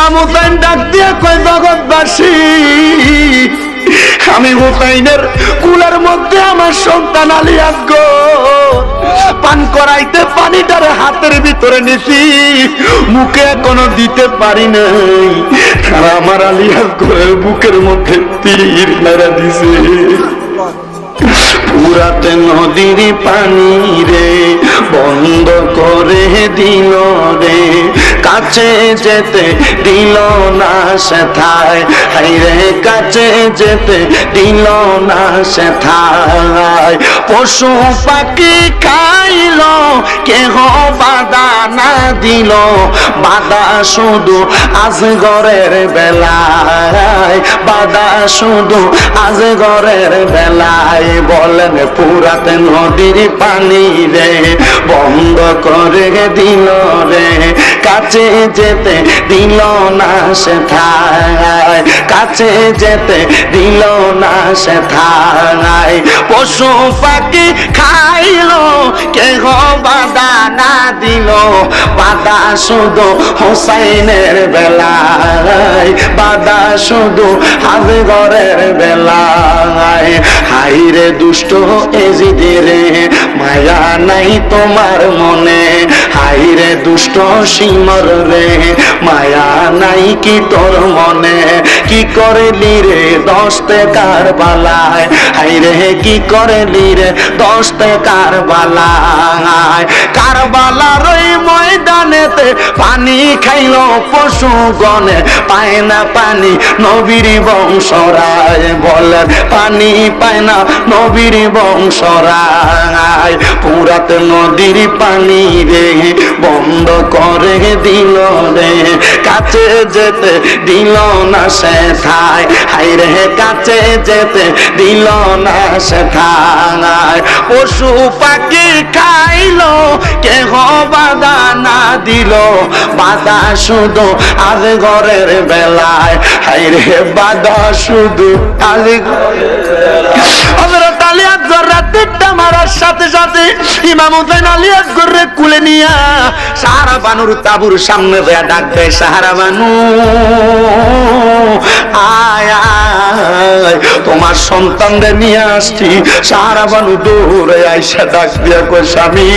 ইমাম ডাক দিয়ে কই জগৎবাসী, আমি হুসাইনের কুলের মধ্যে আমার সন্তান আলী গো পান করাইতে পানিটার হাতের ভিতরে নিছি, মুখে এখনও দিতে পারি নাই। আমার আলী ঘরের বুকের মধ্যে তীর মেরা দিছে। পুরাতে নদীর পানি রে, বন্ধ করে দিল রে। কাছে যেতে দিল না সেথায় হাই রে কাছে যেতে দিল না সেথায়। পশু পাখি খাইল, কেহ বাধা না দিল। বাধা শুধু আজ ঘরের বেলায়, বাধা শুধু আজ ঘরের বেলায়। বলেন পুরাতে নদীর পানি রে, বন্ধ করে দিল রে। কাছে যেতে দিল না সে থায় কাছে যেতে দিল না সে থায় পশু পাখি খাইল, কেহ বাধা না দিল। বাধা শুধু হোসাইনের বেলায়, বাধা শুধু হাজগরের বেলায়। হাইরে দুষ্ট এজিদে রে মায়া নাই তোমার মনে। হাইরে দুষ্ট সিমর রে, মায়া নাই কি তোর মনে। কি করলি রে দশতে কার বালায় হাইরে কি করলি রে দশতে কার বালায় কারবালার ওই ময়দানেতে পানি খাইল পশু গনে পায় না পানি নবীর বংশরায় বলেন পানি পায় না নবীর বংশরায়। পুরাতে নদীর পানি রে, বন্ধ করে দিল রে। কাছে যেতে দিল না সে থায় হাই রে কাছে যেতে দিল না সে থায় পশু পাখি খাইল, কেহ বাধা না দিল। বাধা শুধু আজ ঘরের বেলায়। হাই রে বাধা শুধু আজ হযরত আলী আলী আকবরের তোমার সন্তানদের নিয়ে আসছি। সাহারা বানু দৌড়ে আইসা ডাক দিয়া কই স্বামী,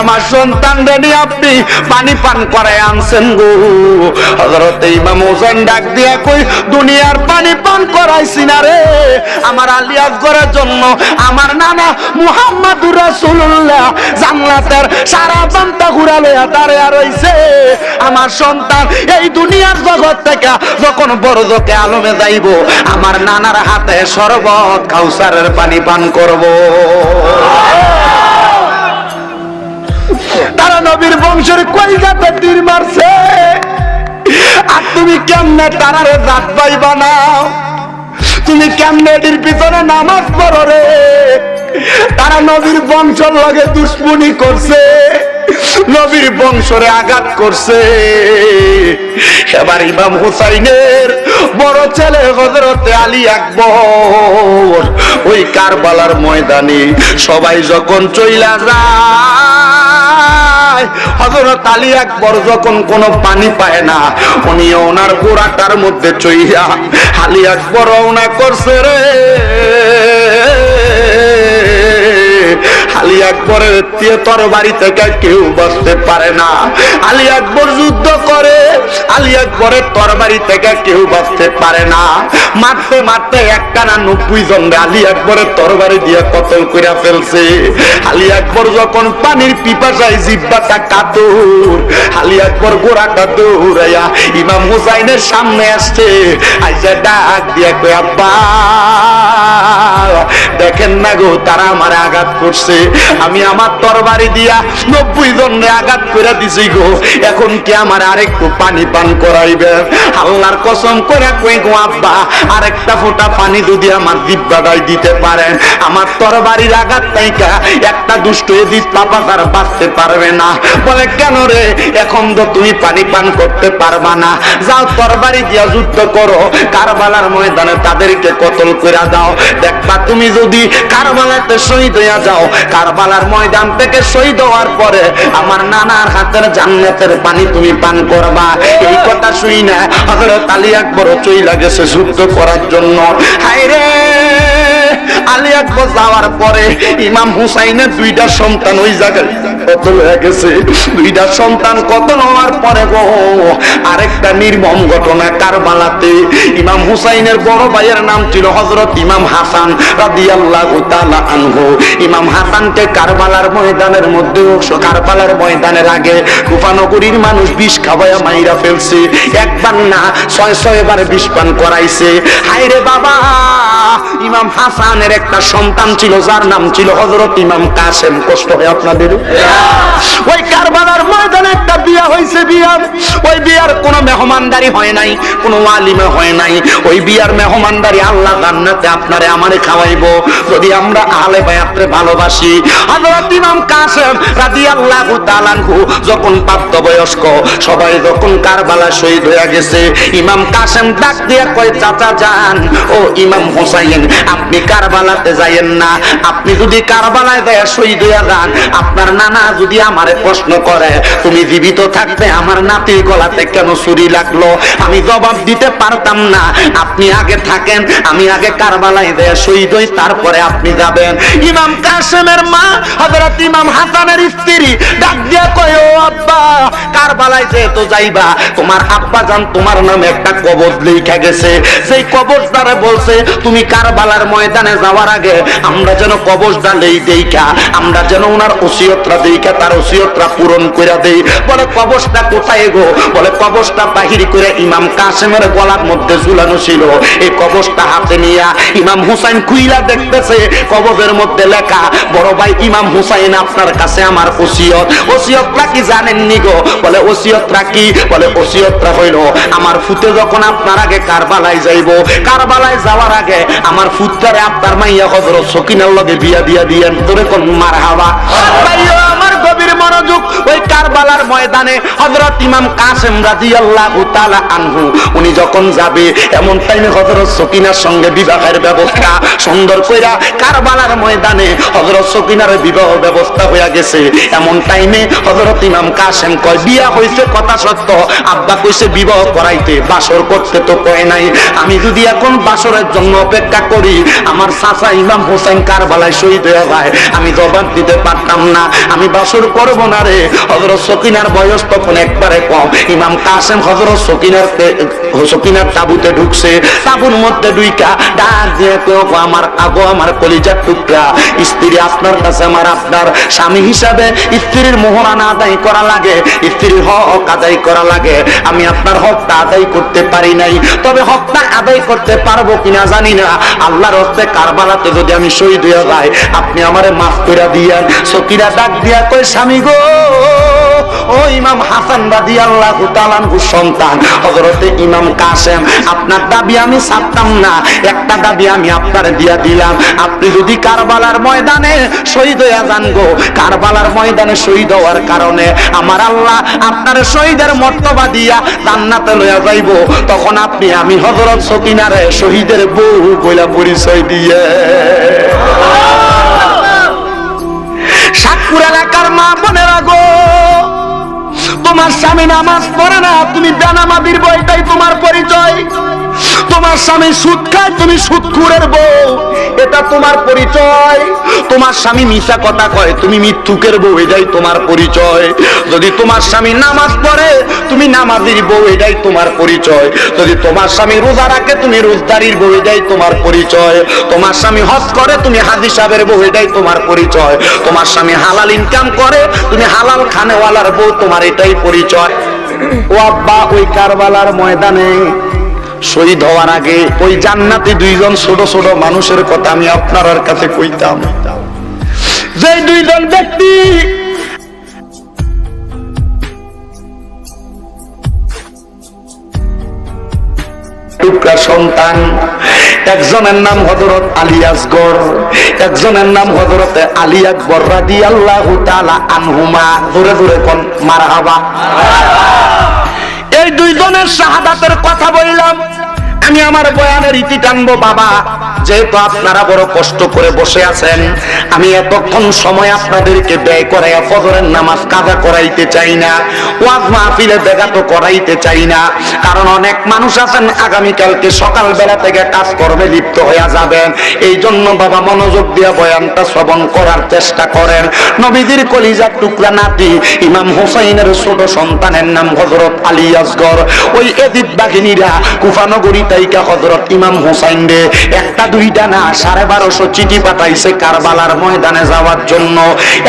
আমার সন্তানদের নিয়ে আপনি পানি পান করায় আনছেন গো। হযরত ইমাম ডাক দিয়া কই দুনিয়ার পানি পান করাইছি না রে। আমার আলিয়াজ করার জন্য আমার নানা মুহাম্মাদুর রাসূলুল্লাহ। জান্নাতের সারা বান্তা ঘুরালে দাঁড়িয়ে রইছে। আমার সন্তান এই দুনিয়ার জগৎ থেকে যখন বড় জকে আলমে যাইব, আমার নানার হাতে শরবত, কাউসারের পানি পান করব। তারা নবীর বংশের কলকাতা তীর মারছে। আর তুমি কেমনে তারারে জাত পাইবা না তুমি কেমনে এটির পিছনে নামাজ পড়ো রে? তারা নবীর বংশ লাগে দুশ্মনী করছে। নবীর বংশরে আঘাত করছে। এবার ইমাম হুসাইনের বড় ছেলে হজরতে আলী আকবর ওই কারবালার ময়দানে সবাই যখন চইলা যায় হজরত আলী আকবর যখন কোনো পানি পায় না, উনি ওনার গোড়াটার মধ্যে চইয়া আলী আকবর রওনা করছে রে। আলী আকবরের তোর বাড়ি থেকে কেউ বসতে পারে না। আলী আকবর যুদ্ধ করে, আলী আকবরের তরবারি থেকে কেউ বাঁচতে পারে না। মারতে মারতে একটা না নব্বই জন আলী আকবরের তরবারি দিয়ে কতল করে ফেলছে। আলী আকবর যখন পানির পিপাসায় জিব্বাটা কাতুর আলী আকবর গোড়াটা দৌড়াইয়া ইমাম হুসাইনের সামনে আসছে। আইসা ডাক দিয়ে কই আব্বা। দেখেন না গো, তারা আমার আঘাত করছে। আমি আমার তরবারি দিয়া নব্বই জনে আঘাত করে দিছি গো। এখন কি আমার আরেকটু পানি পান করাইবেন আল্লাহর কসম করে কই গো আব্বা, আরেকটা ফোঁটা পানি যদি আমার দিব্যাটাই দিতে পারেন আমার তরবারির আঘাত তাইকা একটা দুষ্ট এদিক পাপা তার বাঁচতে পারবে না। বলে, কেন রে? এখন তো তুমি পানি পান করতে পারবা না। যাও তরবারি দিয়া যুদ্ধ করো। কারবালার ময়দানে তাদেরকে কতল করে দাও। দেখবা তুমি যদি কারবালাতে শহীদ হইয়া যাও, কারবালার ময়দান থেকে শহীদ হওয়ার পরে আমার নানার হাতের জান্নাতের পানি তুমি পান করবা। এই কথা শুই না হজরত আলী আকবর চইলা গেছে যুদ্ধ করার জন্য। হায় রে! আলী আকবর যাওয়ার পরে ইমাম হুসাইনের দুইটা সন্তান ওই জায়গায় কতল হয়ে গেছে? দুইটা সন্তান কতল হওয়ার পরে গো, আরেকটা নির্মম ঘটনা কারবালাতে। ইমাম হুসাইনের বড় ভাইয়ের নাম ছিল হযরত ইমাম হাসান রাদিয়াল্লাহু তাআলা আনহু। ইমাম হাসানকে কারবালার ময়দানের মধ্যে, কারবালার ময়দানের আগে কুফানগরীর মানুষ বিষ খাওয়ায়া মাইরা ফেলছে। একবার না, ছয় ছয় বার বিষ পান করাইছে। হায়রে বাবা! ইমাম হাসানের একটা সন্তান ছিল, যার নাম ছিল হজরত ইমাম কাসেম। কষ্ট হয় আপনাদের? ওই কারবালার ময়দানে একটা বিয়া হয়েছে বিয়া। ওই বিয়ার কোনো মেহমানদারি হয় নাই, কোনো আলিমে হয় নাই। ওই বিয়ার মেহমানদারি আল্লাহ জান্নাতে আপনারে আমারে খাওয়াইবো। যদি আমরা আলে বায়াত্রে ভালোবাসি, হযরত ইমাম কাসেম রাদিয়াল্লাহু তাআলা যখন প্রাপ্তবয়স্ক, সবাই যখন কারবালা শহীদ হয়ে গেছে, ইমাম কাসেম ডাক দিয়া কয়, চাচা যান, ও ইমাম হোসাইন, আপনি কারবালাতে যাইয়েন না। আপনি যদি কারবালায় যায় শহীদ হয়ে যান, আপনার নানা যদি আমারে প্রশ্ন করে, তুমি জীবিত থাকতে আমার নাতির গলাতে কেন ছুরি লাগল? আমি জবাব দিতে পারতাম না। আপনি আগে থাকেন, আমি আগে কারবালায় যায় শহীদ হই, তারপরে আপনি যাবেন। ইমাম কাসেমের মা, হযরত ইমাম হাসানের স্ত্রী, ডাক দিয়া কয় আব্বা, কারবালায় যেহেতু যাইবা, তোমার আব্বা জান তোমার নামে একটা কবজ লেখা গেছে। সেই কবজদারে বলছে, তুমি কারবালার ময়দানে যাওয়ার আগে আমরা যেন কবজটা লেই দেইকা আমরা যেন ওনার ওসিয়তরা দেইকা তার ওসিয়তরা পূরণ করে দেই। বলে কবজটা কোথায় গো? বলে কবজটা বাহির করে ইমাম কাসেমের গলার মধ্যে ঝুলানো ছিল। এই কবজটা হাতে নিয়া ইমাম হুসাইন খুইলা দেখতেছে। কবজের মধ্যে লেখা, বড় ভাই ইমাম হুসাইন আপনার কাছে আমার ওসিয়ত। ওসিয়তটা কি জানেননি গো? বলে ওসিয়তটা কি? বলে ওসিয়তটা হইল, আমার ফুতে যখন আপনার আগে কারবালায় যাইবো, কারবালায় যাওয়ার আগে আমার ফুতটারে আপনার মাইয়া হজরত সকিনার লগে বিয়া দিয়া দিয়েন। তোরে কোন মার হাওয়া গভীর মনোযোগ ওই কারবালার ময়দানে হযরত ইমাম কাসেম রাদিয়াল্লাহু তাআলা আনহু, উনি যখন যাবে, এমন টাইমে হযরত সকিনার সঙ্গে বিবাহের ব্যবস্থা সুন্দর কইরা কারবালার ময়দানে হযরত সকিনার বিবাহ ব্যবস্থা হইয়া গেছে। এমন টাইমে হযরত ইমাম কাসেম কয়, বিয়া হইছে, কথা সত্য। আব্বা কইছে, বিবাহ করাইতে, বাসর করতে তো কয় নাই। আমি যদি এখন বাসরের জন্য অপেক্ষা করি, আমার চাচা ইমাম হোসেন কারবালায় শহীদ হয়ে যায়। আমি জবাব দিতে পারতাম না। আমি বাসর করব না রে। হজরত সকিনার বয়স তখন একবারে কম। ইমাম কাসেম হজরত সকিনার সকিনার তাবুতে ঢুকছে। তাবুর মধ্যে দুইটা ডাক দিয়ে কেউ আমার আগো, আমার কলিজার টুকরা। স্ত্রী আপনার কাছে আমার আপনার স্বামী হিসাবে স্ত্রীর মোহরানা আদায় করা লাগে। স্ত্রীর হক আদায় করা লাগে। আমি আপনার হকটা আদায় করতে পারি নাই। তবে হকটা আদায় করতে পারব কিনা জানি না। আল্লাহর হস্তে কারবালাতে যদি আমি শহীদ হয়ে যাই, আপনি আমারে মাফ করে দিয়েন। সকিরা ডাক দিয়া কই স্বামী গো ও ইমাম হাসান রাদি আল্লাহ সন্তান। হজরতে ইমাম কাসেম, আপনার দাবি আমি ছাড়তাম না, একটা দাবি আমি আপনার দিয়া দিলাম। আপনি যদি কারবালার ময়দানে শহীদ হইয়া যান গো, কারবালার ময়দানে শহীদ হওয়ার কারণে আমার আল্লাহ আপনার শহীদের মর্তবা দিয়া জান্নাতে লইয়া যাইব। তখন আপনি, আমি হজরত সকিনারে শহীদের বউ বইলা পরিচয় দিয়ে সাতপুর মা বোনেরা গো তোমার স্বামী নামাজ পড়ে না তুমি বেনামাদির বইটাই তোমার পরিচয়। তোমার স্বামী সুদ খায়, তুমি সুদখুরের বউ। এটা তোমার পরিচয়। তোমার স্বামী মিশা কথা কয়, তুমি মিথ্যুকের বউ, এটাই তোমার পরিচয়। যদি তোমার স্বামী নামাজ পড়ে, তুমি নামাজির বউ, এটাই তোমার পরিচয়। যদি তোমার স্বামী রোজা রাখে, তুমি রোজদারির বউ, এটাই তোমার পরিচয়। তোমার স্বামী হজ করে, তুমি হাজি সাহেবের বউ, এটাই তোমার পরিচয়। তোমার স্বামী হালাল ইনকাম করে, তুমি হালাল খানেওয়ালার বউ, তোমার এটাই পরিচয়। ও আব্বা, ওই কারবালার ময়দানে শহীদ হওয়ার আগে ওই জান্নাতি দুইজন ছোট ছোট মানুষের কথা আমি আপনার কাছে কইতাম। যে দুইজন ব্যক্তি সন্তান, একজনের নাম হজরত আলী আসগর, একজনের নাম হজরত আলী আকবর রাদি আল্লাহ আনহুমা। ধরে ধরে কোন, মারহাবা। দুইজনের শাহাদাতের কথা বললাম। আমি আমার বয়ানের ইতি টানবো, বাবা। যেহেতু আপনারা বড় কষ্ট করে বসে আছেন, আমি এতক্ষণ সময় আপনাদেরকে ব্যয় করাই ফজরের নামাজ কাজা করাইতে চাই না, ওয়াজ মাহফিলে ব্যাঘাত করাইতে চাই না। কারণ অনেক মানুষ আছেন, আগামীকালকে সকালবেলা থেকে কাজ কর্মে লিপ্ত হয়ে যাবেন। এই জন্য বাবা মনোযোগ দিয়ে বয়ানটা শ্রবণ করার চেষ্টা করেন। নবীদের কলিজার টুকরা নাতি ইমাম হোসাইনের ছোট সন্তানের নাম হজরত আলী আসগর ওই এদিত বাহিনীরা কুফানগরী তাইকা হজরত ইমাম হোসাইন রে, একটা দুইটা না, সাড়ে বারোশো চিঠি পাঠাইছে কারবালার ময়দানে যাওয়ার জন্য।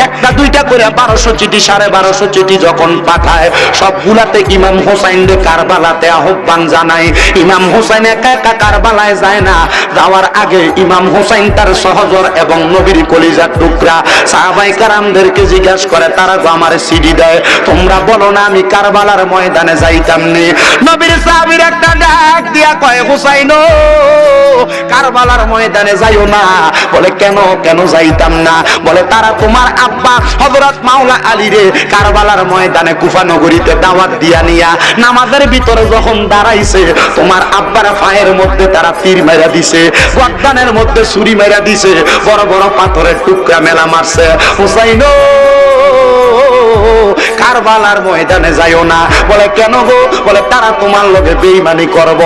একটা দুইটা করে বারোশো চিঠি, সাড়ে বারোশো চিঠি যখন পাঠায়, সবগুলাতে ইমাম হোসাইন রে কারবালাতে আহ্বান জানায়। ইমাম হোসাইন একা একা কারবালায় যায় না। যাওয়ার আগে ইমাম হোসাইন তার সহজর এবং নবীর কলিজার টুকরা সাহাবাই কারামদেরকে জিজ্ঞাসা করে, তারা তো আমার সিডি দেয়? তোমরা বলো না আমি কারবালার ময়দানে যাইতাম নি? নবীর সাহাবীর একটা ডাক দিয়া কয় হুসাইন কারবালার ময়দানে যাইও না। বলে, কেন কেন যাইতাম না? বলে, তারা তোমার আব্বা হযরত মাওলা আলী রে কারবালার ময়দানে কুফা নগরীতে দাওয়াত দিয়া নিয়া নামাজের ভিতরে যখন দাঁড়াইছে, তোমার আব্বার পায়ের মধ্যে তারা তীর মেরা দিছে গদ্দানের মধ্যে ছুরি মেরা দিছে, বড় বড় পাথরের টুকরা মেলা মারছে। হুসাইন কারবালার ময়দানে যাইও না। বলে, কেন গো? বলে, তারা তোমার লগে বেইমানি করব।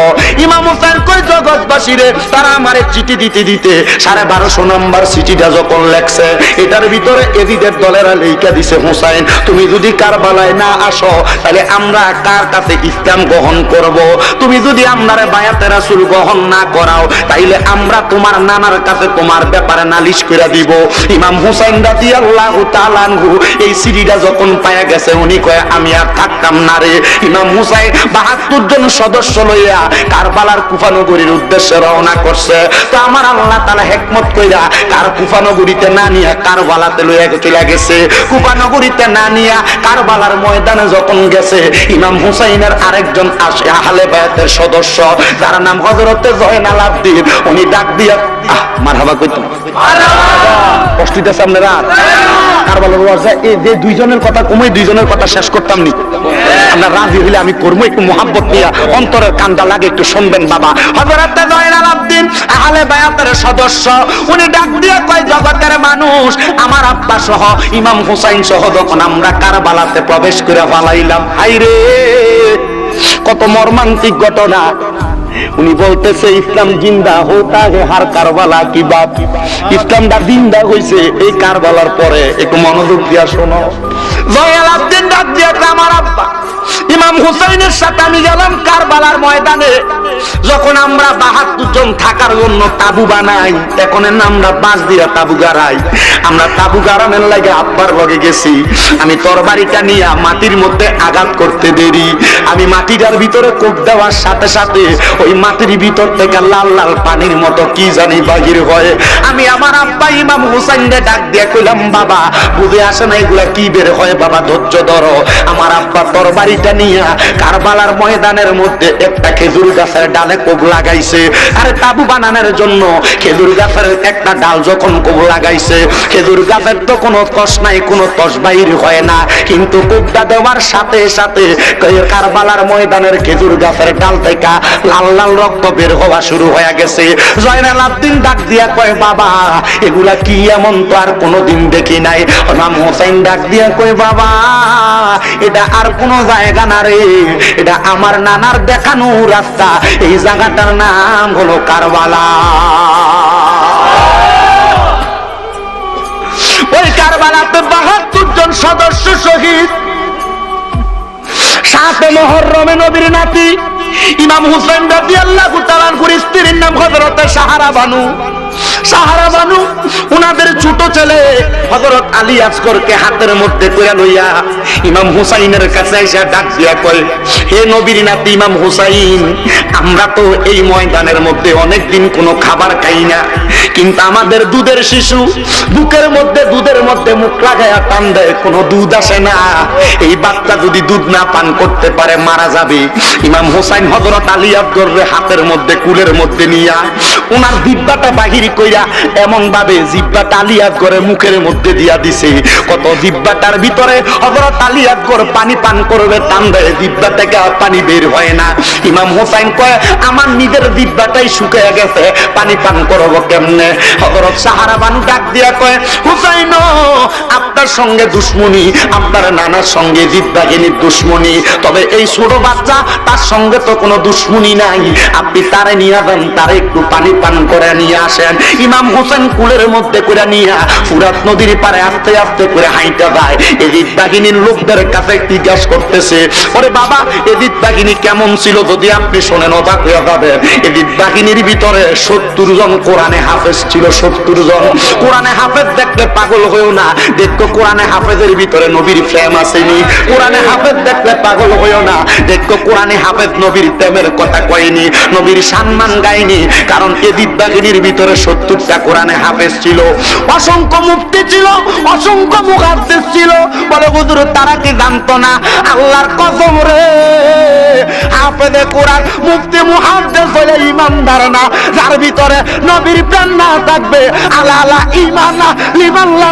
ইমাম হুসাইন কই জগৎবাসী রে, তারা আমারে চিঠি দিতে দিতে সাড়ে বারোশো নম্বর চিঠিটা যখন লেখছে, এটার ভিতরে এদিদের দলেরা লেখা দিছে, হুসাইন, তুমি যদি কারবালায় না আসো, তাহলে আমরা কার কাছে ইসলাম গ্রহণ করব? তুমি যদি আমরারে বায়াতে রাসূল গ্রহণ না করাও, তাইলে আমরা তোমার নানার কাছে তোমার ব্যাপারে নালিশ করে দিব। ইমাম হুসাইন রাদিয়াল্লাহু তাআলা আনহু এই সিডিটা যখন পায়া গেছে উনি কয় আমি আর থাকতাম না রে। ইমাম হুসাইন বাহাত্তর জন সদস্য লইয়া কারবালার কুফানগরীর উদ্দেশ্যে রওনা করছে। তো আমার আল্লাহ তাআলা হেকমত কইরা কার কুফানগরীতে না নিয়া কারবালাতে লইয়া চলে গেছে। কুফানগরীতে না নিয়া কারবালার ময়দানে যখন গেছে ইমাম হুসাইনের আরেকজন আসে আহলে বায়াতের সদস্য যার নাম হযরতে জয়নাল আব্দিন উনি ডাক দিয়া আহ মারহাবা কইতো কষ্ট দিতেছে আপনারা কারবালার ওয়াজে এই যে দুইজনের কথা কমে দুইজনের কথা শেষ করতাম নি আমরা রাজি হইলে আমি করব একটু মোহাব্বত নিয়ে। অন্তরের কান্দা লাগে, একটু শুনবেন বাবা। হযরতে জয়নাল আব্দিন, আহলে বায়াতের সদস্য। উনি ডাক দিয়ে কয়, জগতের মানুষ, আমার আব্বা সহ, ইমাম হুসাইন সহ যখন আমরা কারবালাতে প্রবেশ করে ফালাইলাম হাইরে কত মর্মান্তিক ঘটনা। উনি বলতেছে, ইসলাম জিন্দা হোতা হে হার কারবালা কি বাপ? ইসলামটা জিন্দা হইছে এই কারবালার পরে। একটু মনোযোগ দিয়া শোনো। জয়াল আব্দিন ডাক রামার আব্বা। ইমাম হুসাইনের সাথে আমি গেলাম কারবালার ময়দানে। যখন আমরা বাহাত্তর জন থাকার জন্য তাবু বানাই, এখন আমরা বাঁশ দিয়া তাবু গাড়াই। আমরা তাবু গাড়ানোর লাগে আব্বার লগে গেছি। আমি তরবারিটা নিয়ে মাটির মধ্যে আঘাত করতে দেরি। আমি মাটিটার ভিতরে কোপ দেওয়ার সাথে সাথে ওই মাটির ভিতর থেকে লাল লাল পানির মতো কি জানি বাহির হয়। আমি আমার আব্বা ইমাম হুসাইনকে ডাক দিয়ে কইলাম, বাবা, বুঝে আসে না এগুলা কি বের হয়? বাবা, ধৈর্য ধরো। আমার আব্বা তরবারিটা নিয়ে কারবালার ময়দানের মধ্যে একটা খেজুর গাছের ডালে কোপ লাগাইছে। আর তাবু বানানোর জন্য খেজুর গাছের একটা ডাল যখন কোপ লাগাইছে, খেজুর গাছের তো কোনো কষ নাই, কোনো তস বাইর হয় না। কিন্তু কোপটা দেওয়ার সাথে সাথে কারবালার ময়দানের খেজুর গাছের ডাল থেকে লাল লাল রক্ত বের হওয়া শুরু হয়ে গেছে। জয়নাল আব্দিন ডাক দিয়া কয়, বাবা, এগুলা কি এমন তো আর কোনোদিন দেখি নাই? নাম হোসেন ডাক দিয়া কয়, বাবা, এটা আর কোনো জায়গা না রে এটা আমার নানার দেখানো রাস্তা। এই জায়গাটার নাম হলো কারবালা। ওই কারবালাতে বাহাত্তর জন সদস্য শহীদ। সাতে মহরমে নবীর নাতি ইমাম হুসেন রাজি আল্লাহ তালানপুর স্ত্রীর নাম হজরত সাহারা বানু। সাহারা বানু, উনাদের ছোট ছেলে হজরত আলী আসগরকে হাতের মধ্যে করে লইয়া ইমাম হুসাইনের কাছে এসে ডাক দিয়া কয়, হে নবীর নাতি ইমাম হুসাইন, আমরা তো এই ময়দানের মধ্যে অনেক দিন কোনো খাবার খাই না। কিন্তু আমাদের দুধের শিশু বুকের মধ্যে, দুধের মধ্যে মুখ লাগায়া টান দেয়, কোনো দুধ আসে না। এই বাচ্চা যদি দুধ না পান করতে পারে, মারা যাবে। ইমাম হোসাইন হজরত আলী আব্দুর হাতের মধ্যে, কুলের মধ্যে নিয়া ওনার জিব্বাটা বাহির কইরা এমন ভাবে জিব্বাটা আলিয়াত করে মুখের মধ্যে দিয়া দিছে। কত জিব্বাটার ভিতরে হযরত আলিয়াত করে পানি পান করবে, টান দেয় জিব্বা থেকে পানি বের হয় না। ইমাম হোসাইন কয়, আমার নিজের জিব্বাটাই শুকিয়ে গেছে, পানি পান করব কেমনে? হযরত সাহারা ডাক দিয়া কয়, হুসাইন, আপনার সঙ্গে দুশ্মনী, আপনার নানার সঙ্গে জিব্বাগিনীর দুশ্মনী। তবে এই ছোট বাচ্চা, তার সঙ্গে তো কোনো দুশ্মনী নাই। আপনি তারে নিয়ে যান, তারে একটু পানি পান করে নিয়ে আসেন। ইমাম হোসেন কুলের মধ্যে করে নিয়ে ফুরাত নদীর পারে আস্তে আস্তে করে হাইটা যায়। এদিক বাহিনীর লোকদের কাছে জিজ্ঞাস করতেছে, ওরে বাবা এদিক বাহিনী কেমন ছিল যদি আপনি শোনেন, অবাক হয়ে যাবেন। এদিক বাহিনীর ভিতরে সত্তর জন কোরআনে হাফেজ ছিল সত্তর জন। কোরআনে হাফেজ দেখলে পাগল হয়েও না। দেখো কোরআনে হাফেজের ভিতরে নবীর প্রেম আসেনি। কোরআনে হাফেজ দেখলে পাগল হয়েও না। দেখো কোরআনে হাফেজ নবীর প্রেমের কথা কয়নি। নবীর সম্মান গায়নি। কারণ এদিক বাহিনীর ভিতরে সত্তরটা কোরআনে হাফেজ ছিল। অসংখ্য মুক্তি ছিল, অসংখ্য মুখাদ্দেশ ছিল। বলে, হুজুর, তারা কি জানতো না? আল্লাহর কসম রে। হাফেজে কোরআন মুক্তি মুহাদ্দেশ হলে ইমানদার না। যার ভিতরে নবীর প্রেম না থাকবে। আলা আলা ইমান লিমাল্লা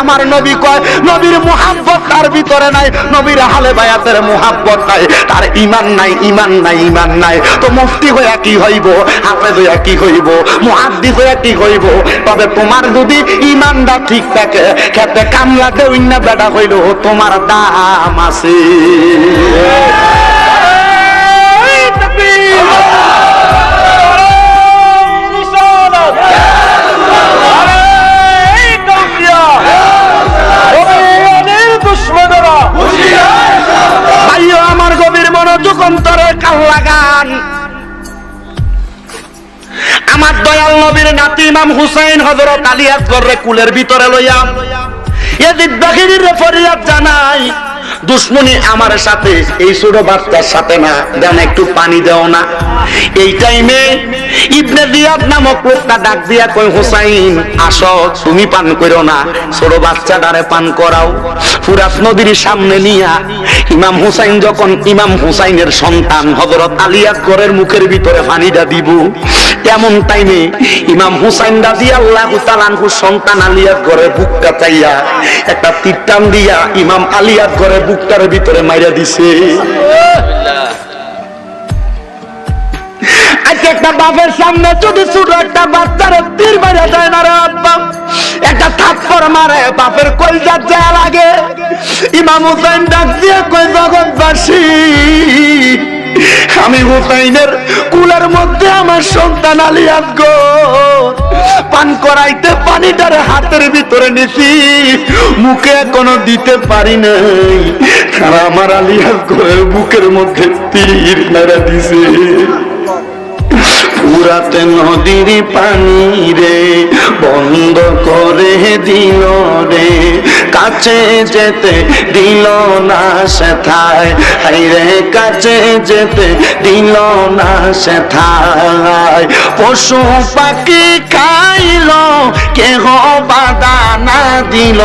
আমার নবী কয়, নবীর মুহাব্বত তার ভিতরে নাই, নবীর বায়াতের মুহাব্বত নাই। তার ইমান নাই ইমান নাই ইমান নাই। তো মুফতি হইয়া কি হইব? হাফেজ হইয়া কি হইব? মুহাদ্দিস হইয়া কি হইব? তবে তোমার যদি ইমানটা ঠিক থাকে, খেতে কামলা দেউ না বেড়া হইল, তোমার দাম আছে। গভীর যখন অন্তরে কাল আমার দয়াল নবীর নাতি ইমাম হুসাইন হজরত আলী আসগরে কুলের ভিতরে লইয়া এদিক বাহিনীর ফরিয়াদ দুশ্মনী আমার সাথে, এই ছোট বাচ্চার সাথে না। দেন একটু পানি দেও না। এই টাইমে ইবনে দিয়াদ নামক লোকটা ডাক দিয়া কই হোসাইন, আসো, তুমি পান করো না। ছোট বাচ্চাটারে পান করাও। ফুরাত নদীর সামনে নিয়া ইমাম হুসাইন যখন ইমাম হুসাইনের সন্তান হজরত আলিয়াত করের মুখের ভিতরে পানিটা দিব এমন টাইমে ইমাম হুসাইন রাজি আল্লাহ সন্তান আলিয়াত করে বুকটা চাইয়া একটা তিরটান দিয়া ইমাম আলিয়াত করে বুকটার ভিতরে মাইরা দিছে। আজকে একটা বাপের সামনে যদি ছোট একটা বাচ্চার তীর মারা যায় না রে আব্বা, একটা থাপ্পর মারে, বাপের কলজার যায় লাগে। ইমাম হুসাইন ডাক দিয়ে কই জগৎবাসী আমি হুসাইনের কুলের মধ্যে আমার সন্তান আলিয়াত গো পান করাইতে পানিটার হাতের ভিতরে নিছি। মুখে কোনো দিতে পারি নাই। তারা আমার আলিয়াত আসগরের বুকের মধ্যে তীর মেরা দিছে। পুরাতে নদীর পানি রে, বন্ধ করে দিল রে। কাছে যেতে দিল না সেথায় হাই রে, কাছে যেতে দিল না সেথায়। পশু পাখি খাইল, কেহ বাধা না দিল।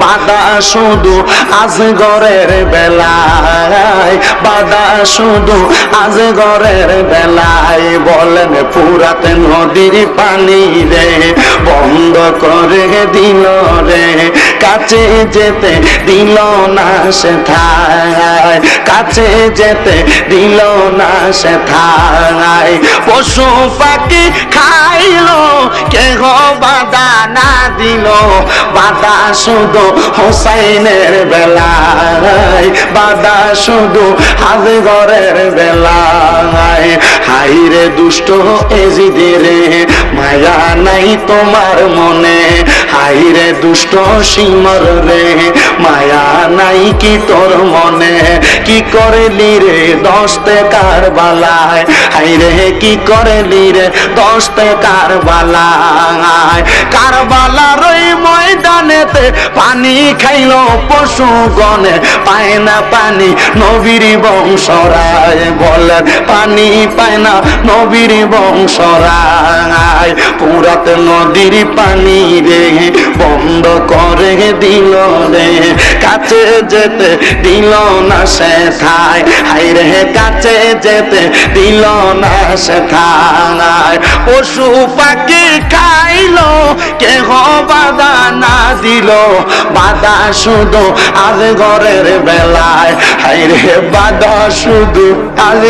বাধা শুধু আজ গরের বেলায়, বাধা শুধু আজ গরের বেলায় বলেন পুরাতে নদীর পানি রে, বন্ধ করে দিল রে, কাছে যেতে দিল না সে থায় কাছে যেতে দিল না সে থায় পশু পাখি খাইল, কেহ বাধা না দিল। বাধা শুধু হোসাইনের বেলায়, বাধা শুধু হাজগরের বেলায়। হাইরে দুষ্ট এজিদে রে মায়া নাই তোমার মনে। হাইরে দুষ্ট সিমর রে, মায়া নাই কি তোর মনে। কি করলি রে দশতে কার বালায় হাইরে কি করে রে দশতে কার বালায় কারবালার ওই ময়দানেতে পানি খাইল পশু গনে পায় না পানি নবীর বংশরায় বলেন পানি পায় না নবীর বংশরায়। পুরাত নদীর পানি রে, বন্ধ করে দিল রে। কাছে যেতে দিল না সে থাই হাই রে, কাছে যেতে দিল না সে থাই পশু পাখি খাইল, কেহ বাদান না দিল বাধা শুধু আজ ঘরের বেলায়। হাইরে বাধা শুধু আজ